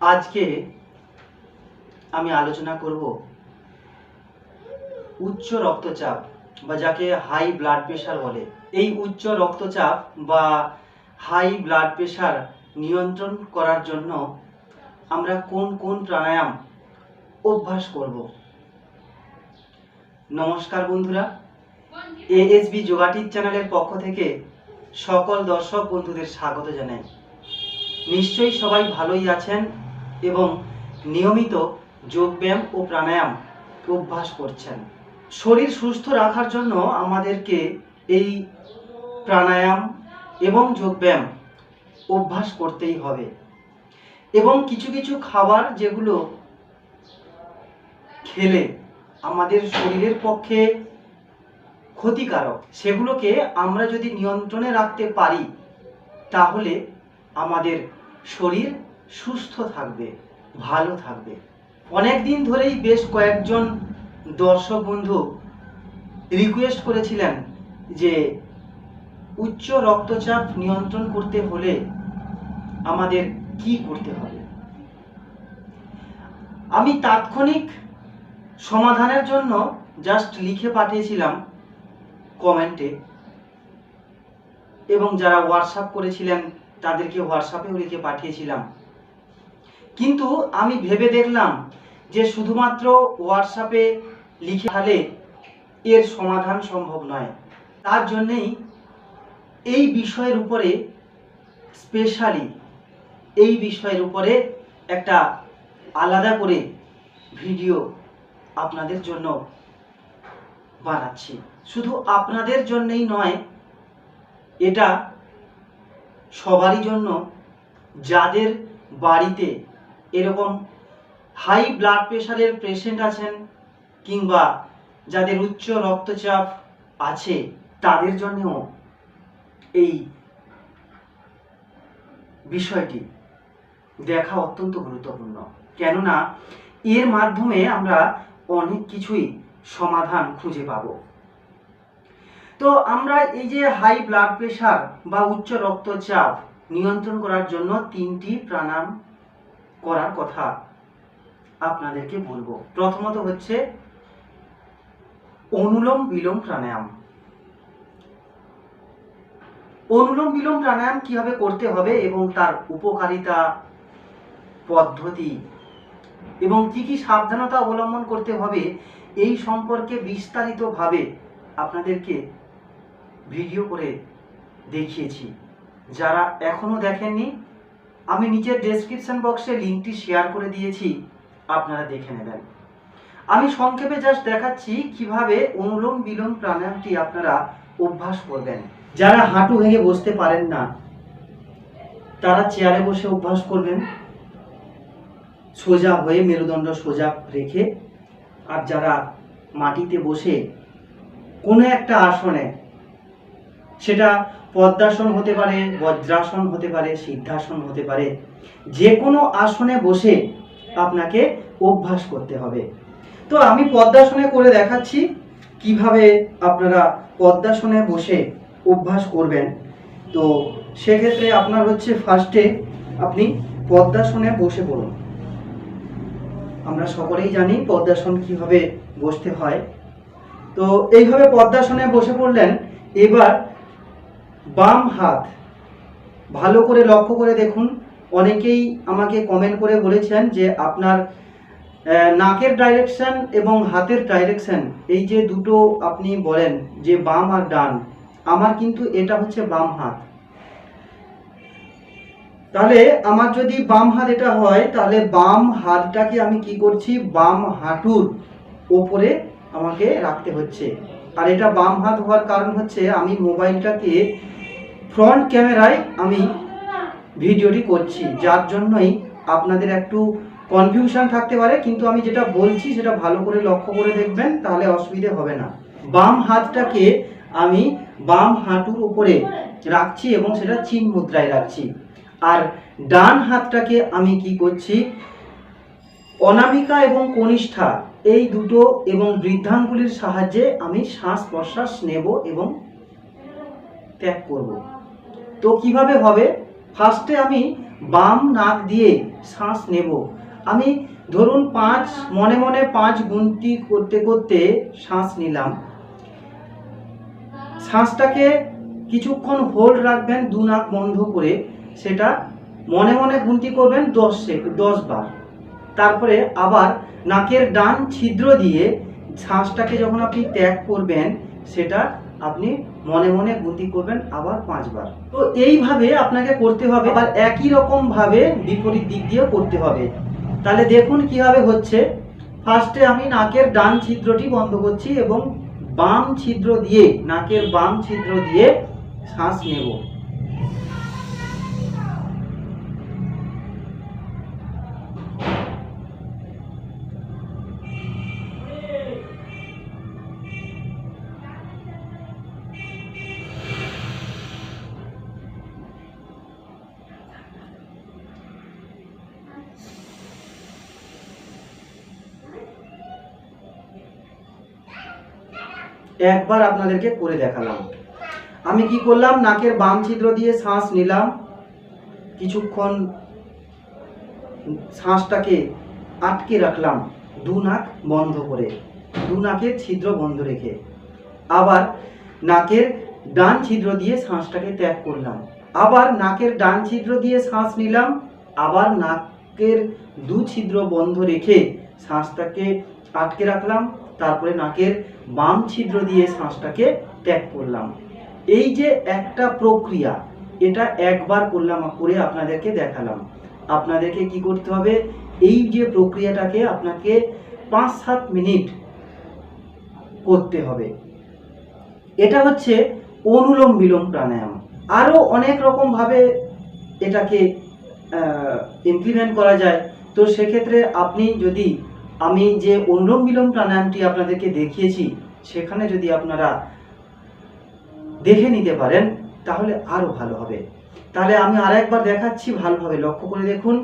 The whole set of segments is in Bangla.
আজকে আমি আলোচনা করব উচ্চ রক্তচাপ বা যাকে হাই ব্লাড প্রেশার বলে। এই উচ্চ রক্তচাপ বা হাই ব্লাড প্রেশার নিয়ন্ত্রণ করার জন্য আমরা কোন কোন প্রাণায়াম অভ্যাস করব? নমস্কার বন্ধুরা। এএসবি যোগাটিক চ্যানেলের পক্ষ থেকে সকল দর্শক বন্ধুদের স্বাগত জানাই। নিশ্চয়ই সবাই ভালোই আছেন। এবং নিয়মিত যোগব্যায়াম ও প্রাণায়াম অভ্যাস করছেন। শরীর সুস্থ রাখার জন্য আমাদেরকে এই প্রাণায়াম এবং যোগব্যায়াম অভ্যাস করতেই হবে। এবং কিছু কিছু খাবার যেগুলো খেলে আমাদের শরীরের পক্ষে ক্ষতিকারক, সেগুলোকে আমরা যদি নিয়ন্ত্রণে রাখতে পারি, তাহলে আমাদের শরীর সুস্থ থাকবে, ভালো থাকবে। অনেক দিন ধরেই বেশ কয়েকজন দর্শক বন্ধু রিকোয়েস্ট করেছিলেন যে উচ্চ রক্তচাপ নিয়ন্ত্রণ করতে হলে আমাদের কি করতে হবে। আমি তাৎক্ষণিক সমাধানের জন্য জাস্ট লিখে পাঠিয়েছিলাম কমেন্টে এবং যারা হোয়াটসঅ্যাপ করেছিলেন তাদেরকে হোয়াটসঅ্যাপেও লিখে পাঠিয়েছিলাম। কিন্তু আমি ভেবে দেখলাম যে শুধুমাত্র হোয়াটসঅ্যাপে লিখে হলে এর সমাধান সম্ভব নয়। তার জন্যেই এই বিষয়ের উপরে স্পেশালি এই বিষয়ের উপরে একটা আলাদা করে ভিডিও আপনাদের জন্য বানাচ্ছি। শুধু আপনাদের জন্যই নয়, এটা সবারই জন্য যাদের বাড়িতে এরকম হাই ব্লাড প্রেশারের পেশেন্ট আছেন কিংবা যাদের উচ্চ রক্তচাপ আছে, তাদের জন্যও এই বিষয়টি দেখা অত্যন্ত গুরুত্বপূর্ণ। কেননা এর মাধ্যমে আমরা অনেক কিছুই সমাধান খুঁজে পাব। তো আমরা এই যে হাই ব্লাড প্রেশার বা উচ্চ রক্তচাপ নিয়ন্ত্রণ করার জন্য তিনটি প্রাণায়াম করার কথা আপনাদেরকে বলব। প্রথমত হচ্ছে অনুলোম বিলোম প্রাণায়াম। অনুলোম বিলোম প্রাণায়াম কীভাবে করতে হবে এবং তার উপকারিতা পদ্ধতি এবং কি কি সাবধানতা অবলম্বন করতে হবে এই সম্পর্কে বিস্তারিতভাবে আপনাদেরকে ভিডিও করে দেখিয়েছি। যারা এখনও দেখেননি আমি নিচের ডেসক্রিপশন বক্সে লিঙ্কটি শেয়ার করে দিয়েছি, আপনারা দেখে নেবেন। আমি সংক্ষেপে জাস্ট দেখাচ্ছি কীভাবে অনুলোম বিলোম প্রাণায়ামটি আপনারা অভ্যাস করবেন। যারা হাঁটু ভেঙে বসতে পারেন না, তারা চেয়ারে বসে অভ্যাস করবেন। সোজা হয়ে মেরুদণ্ড সোজা রেখে, আর যারা মাটিতে বসে কোনো একটা আসনে সেটা পদ্মাসন হতে পারে, বজ্রাসন হতে পারে, সিদ্ধাসন হতে পারে। যে কোনো আসনে বসে আপনাকে অভ্যাস করতে হবে। তো আমি পদ্মাসনে করে দেখাচ্ছি কীভাবে আপনারা পদ্মাসনে বসে অভ্যাস করবেন। তো সেক্ষেত্রে আপনার হচ্ছে ফার্স্টে আপনি পদ্মাসনে বসে পড়ুন। আমরা সকলেই জানি পদ্মাসন কীভাবে বসতে হয়। তো এইভাবে পদ্মাসনে বসে পড়লেন, এবার বাম হাত। ভালো করে লক্ষ্য করে দেখুন, অনেকেই আমাকে কমেন্ট করে বলেছেন যে আপনার নাকের ডাইরেকশান এবং হাতের ডাইরেকশান এই যে দুটো আপনি বলেন যে বাম আর ডান, আমার কিন্তু এটা হচ্ছে বাম হাত। তাহলে আমার যদি বাম হাত এটা হয়, তাহলে বাম হাতটাকে আমি কি করছি? বাম হাঁটুর ওপরে আমাকে রাখতে হচ্ছে। আর এটা বাম হাত হওয়ার কারণ হচ্ছে আমি মোবাইলটাকে ফ্রন্ট ক্যামেরায় আমি ভিডিওটি করছি। যার জন্যই আপনাদের একটু কনফিউশন থাকতে পারে, কিন্তু আমি যেটা বলছি সেটা ভালো করে লক্ষ্য করে দেখবেন, তাহলে অসুবিধে হবে না। বাম হাতটাকে আমি বাম হাঁটুর উপরে রাখছি এবং সেটা চিন মুদ্রায় রাখছি। আর ডান হাতটাকে আমি কি করছি? অনামিকা এবং কনিষ্ঠা, এই দুটো এবং বৃদ্ধাঙ্গুলির সাহায্যে আমি শ্বাস প্রশ্বাস নেব এবং ত্যাগ করব। তো কীভাবে হবে? ফার্স্টে আমি বাম নাক দিয়ে শ্বাস নেব। আমি ধরুন পাঁচ, মনে মনে পাঁচ গুনতি করতে করতে শ্বাস নিলাম। শ্বাসটাকে কিছুক্ষণ হোল্ড রাখবেন, দু নাক বন্ধ করে। সেটা মনে মনে গুনতি করবেন দশ সেকেন্ড দশ বার। তারপরে আবার নাকের ডান ছিদ্র দিয়ে শ্বাসটাকে যখন আপনি ত্যাগ করবেন, সেটা আপনি মনে মনে গতি করবেন আবার পাঁচবার। তো এইভাবে আপনাকে করতে হবে আর একই রকম ভাবে বিপরীত দিক দিয়েও করতে হবে। তাহলে দেখুন কীভাবে হচ্ছে। ফার্স্টে আমি নাকের ডান ছিদ্রটি বন্ধ করছি এবং বাম ছিদ্র দিয়ে, নাকের বাম ছিদ্র দিয়ে শ্বাস নেব। একবার আপনাদেরকে করে দেখালাম। আমি কি করলাম? নাকের বাম ছিদ্র দিয়ে শ্বাস নিলাম। কিছুক্ষণ শ্বাসটাকে আটকে রাখলাম দু নাক বন্ধ করে, দু নাকের ছিদ্র বন্ধ রেখে। আবার নাকের ডান ছিদ্র দিয়ে শ্বাসটাকে ত্যাগ করলাম। আবার নাকের ডান ছিদ্র দিয়ে শ্বাস নিলাম। আবার নাকের দু ছিদ্র বন্ধ রেখে শ্বাসটাকে আটকে রাখলাম। তারপরে নাকের বাম ছিদ্র দিয়ে শ্বাসটাকে ত্যাগ করলাম। এই যে একটা প্রক্রিয়া, এটা একবার করলাম, করে আপনাদেরকে দেখালাম। আপনাদেরকে কি করতে হবে? এই যে প্রক্রিয়াটাকে আপনাকে পাঁচ সাত মিনিট করতে হবে। এটা হচ্ছে অনুলোম বিলোম প্রাণায়াম। আরও অনেক রকমভাবে এটাকে ইমপ্লিমেন্ট করা যায়। তো সেক্ষেত্রে আপনি যদি আমি যে অনুলোম বিলোম প্রাণায়ামটি আপনাদেরকে দেখিয়েছি, সেখানে যদি আপনারা দেখে নিতে পারেন, তাহলে আরও ভালো হবে। তাহলে আমি আর একবার দেখাচ্ছি, ভালোভাবে লক্ষ্য করে দেখুন।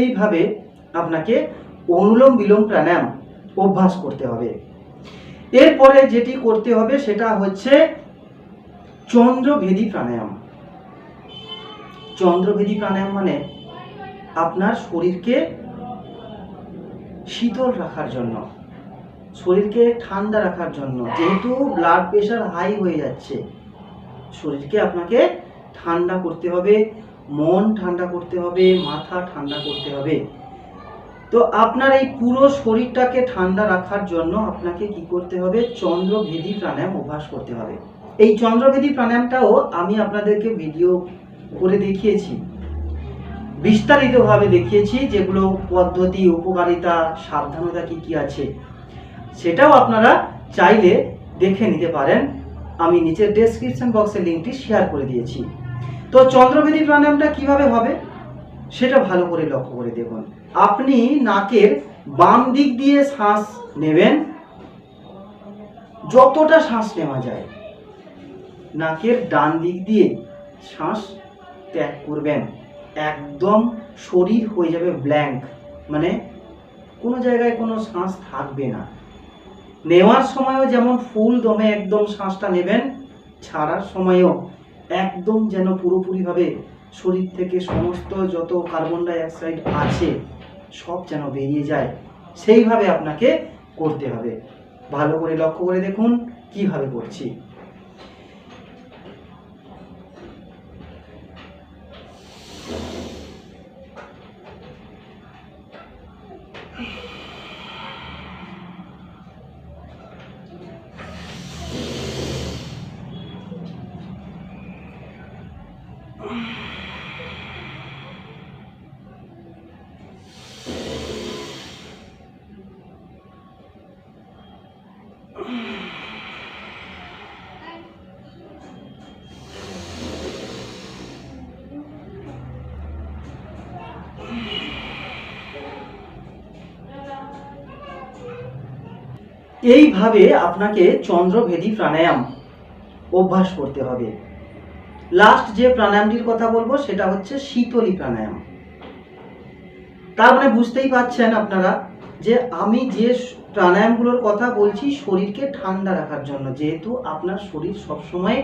এইভাবে আপনাকে অনুলোম বিলোম প্রাণায়াম অভ্যাস করতে হবে। এরপরে যেটি করতে হবে সেটা হচ্ছে চন্দ্রভেদী প্রাণায়াম। চন্দ্রভেদী প্রাণায়াম মানে আপনার শরীরকে শীতল রাখার জন্য, শরীরকে ঠান্ডা রাখার জন্য। যেহেতু ব্লাড প্রেশার হাই হয়ে যাচ্ছে, শরীরকে আপনাকে ঠান্ডা করতে হবে মন ঠান্ডা করতে হবে, মাথা ঠান্ডা করতে হবে। তো আপনার এই পুরো শরীরটাকে ঠান্ডা রাখার জন্য আপনাকে কি করতে হবে? চন্দ্রভেদী প্রাণায়াম অভ্যাস করতে হবে। এই চন্দ্রভেদী প্রাণায়ামটাও আমি আপনাদেরকে ভিডিও করে দেখিয়েছি। বিস্তারিতভাবে দেখিয়েছি যেগুলো পদ্ধতি, উপকারিতা, সাবধানতা কি কি আছে। সেটাও আপনারা চাইলে দেখে নিতে পারেন। আমি নিচের ডেসক্রিপশন বক্সের লিঙ্কটি শেয়ার করে দিয়েছি। তো চন্দ্রবেদী প্রাণায়ামটা কীভাবে হবে? সেটা ভালো করে লক্ষ্য করে দেখুন। আপনি নাকের বাম দিক দিয়ে শ্বাস নেবেন। যতটা শ্বাস নেওয়া যায়, নাকের ডান দিক দিয়ে শ্বাস ত্যাগ করবেন। একদম শরীর হয়ে যাবে ব্ল্যাঙ্ক মানে কোনো জায়গায় কোনো শ্বাস থাকবে না। নেওয়ার সময়ও যেমন ফুল দমে একদম শ্বাসটা নেবেন, ছাড়ার সময়ও একদম যেন পুরোপুরিভাবে শরীর থেকে সমস্ত যত কার্বন ডাইঅক্সাইড আছে, সব যেন বেরিয়ে যায়। সেইভাবে আপনাকে করতে হবে। ভালো করে লক্ষ্য করে দেখুন, কীভাবে করছি। এইভাবে আপনাকে চন্দ্রভেদী প্রাণায়াম অভ্যাস করতে হবে। লাস্ট যে প্রাণায়ামটির কথা বলব, সেটা হচ্ছে শীতলী প্রাণায়াম। তার মানে বুঝতেই পাচ্ছেন আপনারা যে আমি যে প্রাণায়ামগুলোর কথা বলছি, শরীরকে ঠান্ডা রাখার জন্য, যেহেতু আপনার শরীর সবসময়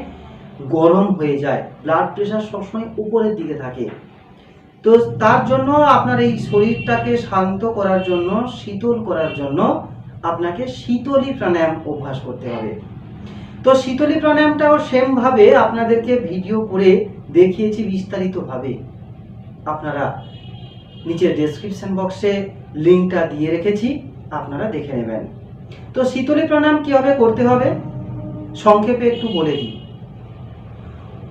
গরম হয়ে যায় ব্লাড প্রেশার সবসময় উপরের দিকে থাকে। তো তার জন্য আপনার এই শরীরটাকে শান্ত করার জন্য, শীতল করার জন্য আপনাকে শীতলী প্রাণায়াম অভ্যাস করতে হবে। তো শীতলী প্রাণায়ামটাও সেমভাবে আপনাদেরকে ভিডিও করে দেখিয়েছি বিস্তারিতভাবে। আপনারা নিচের ডেসক্রিপশন বক্সে লিঙ্কটা দিয়ে রেখেছি, আপনারা দেখে নেবেন। তো শীতলী প্রাণায়াম কীভাবে করতে হবে? সংক্ষেপে একটু বলে দিই।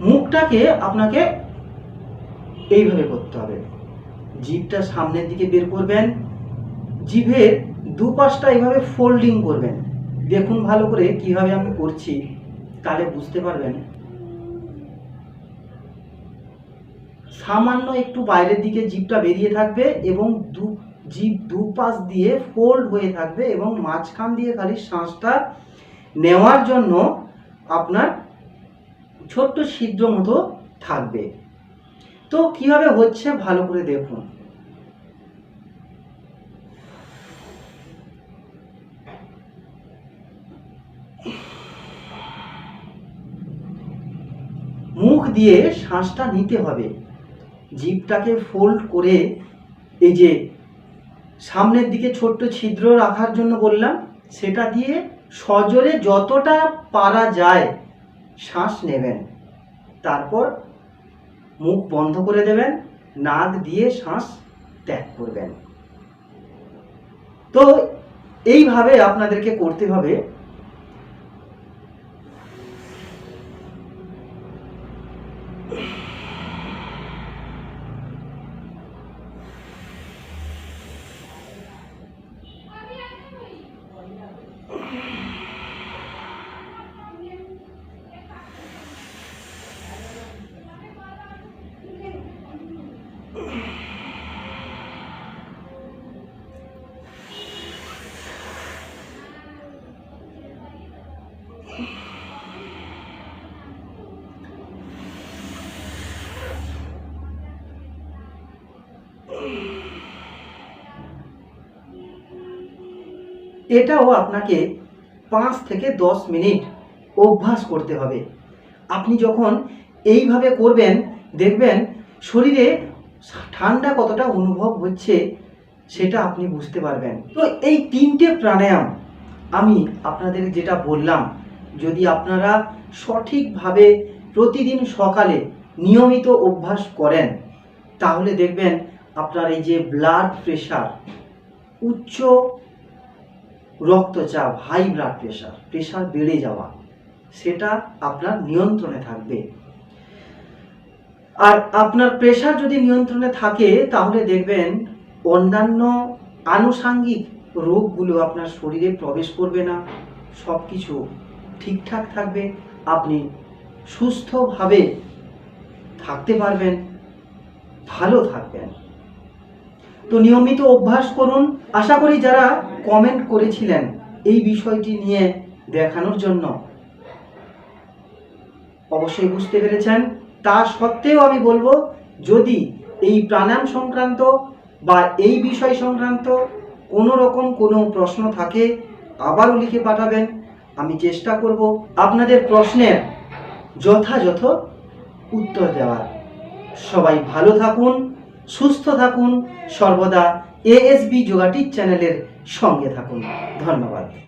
মুখটাকে আপনাকে এইভাবে করতে হবে। জিভটা সামনের দিকে বের করবেন। জিভের দুপাশটা এইভাবে ফোল্ডিং করবেন। দেখুন ভালো করে কীভাবে আমি করছি, তাহলে বুঝতে পারবেন। সামান্য একটু বাইরের দিকে জিভটা বেরিয়ে থাকবে এবং দু জিভ দুপাশ দিয়ে ফোল্ড হয়ে থাকবে এবং মাঝখান দিয়ে খালি শ্বাসটা নেওয়ার জন্য আপনার ছোট্ট ছিদ্র মতো থাকবে। তো কীভাবে হচ্ছে ভালো করে দেখুন। মুখ দিয়ে শ্বাসটা নিতে হবে। জিভটাকে ফোল্ড করে এই যে সামনের দিকে ছোট্ট ছিদ্র রাখার জন্য বললাম, সেটা দিয়ে সজোরে যতটা পারা যায় শ্বাস নেবেন। তারপর মুখ বন্ধ করে দেবেন, নাক দিয়ে শ্বাস ত্যাগ করবেন। তো এইভাবে আপনাদেরকে করতে হবে। এটাও আপনাকে পাঁচ থেকে দশ মিনিট অভ্যাস করতে হবে। আপনি যখন এইভাবে করবেন, দেখবেন শরীরে ঠান্ডা কতটা অনুভব হচ্ছে সেটা আপনি বুঝতে পারবেন। তো এই তিনটে প্রাণায়াম আমি আপনাদের যেটা বললাম, যদি আপনারা সঠিকভাবে প্রতিদিন সকালে নিয়মিত অভ্যাস করেন, তাহলে দেখবেন আপনার এই যে ব্লাড প্রেশার উচ্চ রক্তচাপ হাই ব্লাড প্রেশার প্রেশার বেড়ে যাওয়া, সেটা আপনার নিয়ন্ত্রণে থাকবে। আর আপনার প্রেশার যদি নিয়ন্ত্রণে থাকে, তাহলে দেখবেন অন্যান্য আনুষাঙ্গিক রোগগুলো আপনার শরীরে প্রবেশ করবে না। সব কিছু ঠিকঠাক থাকবে, আপনি সুস্থভাবে থাকতে পারবেন, ভালো থাকবেন। তো নিয়মিত অভ্যাস করুন। আশা করি যারা কমেন্ট করেছিলেন এই বিষয়টি নিয়ে দেখানোর জন্য অবশ্যই বুঝতে পেরেছেন। তা সত্ত্বেও আমি বলব, যদি এই প্রাণায়াম সংক্রান্ত বা এই বিষয় সংক্রান্ত কোনো রকম কোনো প্রশ্ন থাকে, আবারও লিখে পাঠাবেন। আমি চেষ্টা করব আপনাদের প্রশ্নের যথাযথ উত্তর দেওয়ার। সবাই ভালো থাকুন। সুস্থ থাকুন। সর্বদা এএসবি যোগাটি চ্যানেলের সঙ্গে থাকুন। ধন্যবাদ।